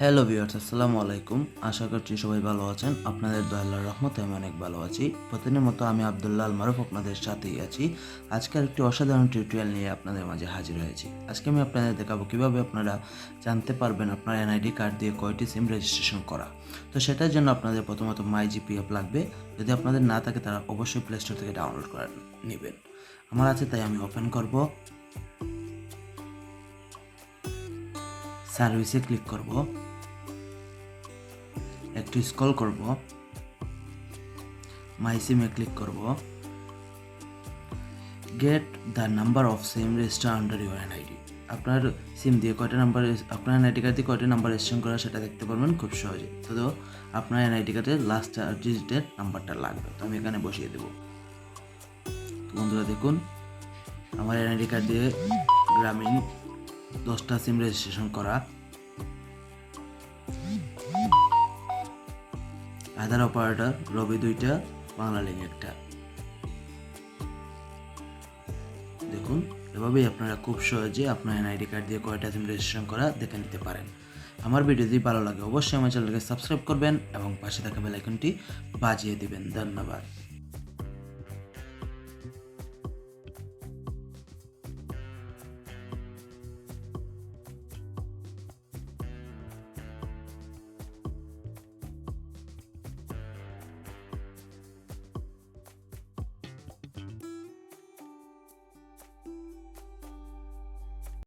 Hello viewers, আসসালামু আলাইকুম। আশা করছি সবাই ভালো আছেন। আপনাদের দয়াল্লার রহমতে আমি অনেক ভালো আছি। প্রতিদিনের মতো আমি আবদুল্লাহ আল মারুফ আপনাদের সাথেই আছি। আজকের একটি অসাধারণ টিউটোরিয়াল নিয়ে আপনাদের মাঝে হাজির হয়েছি। আজকে আমি আপনাদের দেখাবো কীভাবে আপনারা জানতে পারবেন আপনার এনআইডি কার্ড দিয়ে কয়টি সিম রেজিস্ট্রেশন করা। তো সেটার জন্য আপনাদের প্রথমত মাই জিপি অ্যাপ লাগবে। যদি আপনাদের না থাকে, তারা অবশ্যই প্লে স্টোর থেকে ডাউনলোড করে নেবেন। আমার আছে, তাই আমি ওপেন করব। সার্ভিসে ক্লিক করব। একটু স্ক্রল করব। মাই সিমে ক্লিক করব। Get the number of SIM register under your NID আপনার সিম দিয়ে কয়টা নাম্বার আপনার এনআইডি কার্ড দিয়ে কয়টা নাম্বার রেজিস্ট্রেশন করা সেটা দেখতে পারবেন খুব সহজে। তো আপনার এনআইডি কার্ডের লাস্ট ডিজিটের নাম্বারটা লাগবে। তো আমি এখানে বসিয়ে দেবো। বন্ধুরা দেখুন, আমার এনআইডি কার্ড দিয়ে গ্রামীণ দশটা সিম রেজিস্ট্রেশন করা আধার অপারেটর, রবি দুইটা, বাংলা লিঙ্ক একটা। দেখুন, এভাবেই আপনারা খুব সহজে আপনার এনআইডি কার্ড দিয়ে কয়টা সিম রেজিস্ট্রেশন করা দেখে নিতে পারেন। আমার ভিডিও যদি ভালো লাগে, অবশ্যই আমার চ্যানেলকে সাবস্ক্রাইব করবেন এবং পাশে থাকা বেল আইকনটি বাজিয়ে দিবেন। ধন্যবাদ।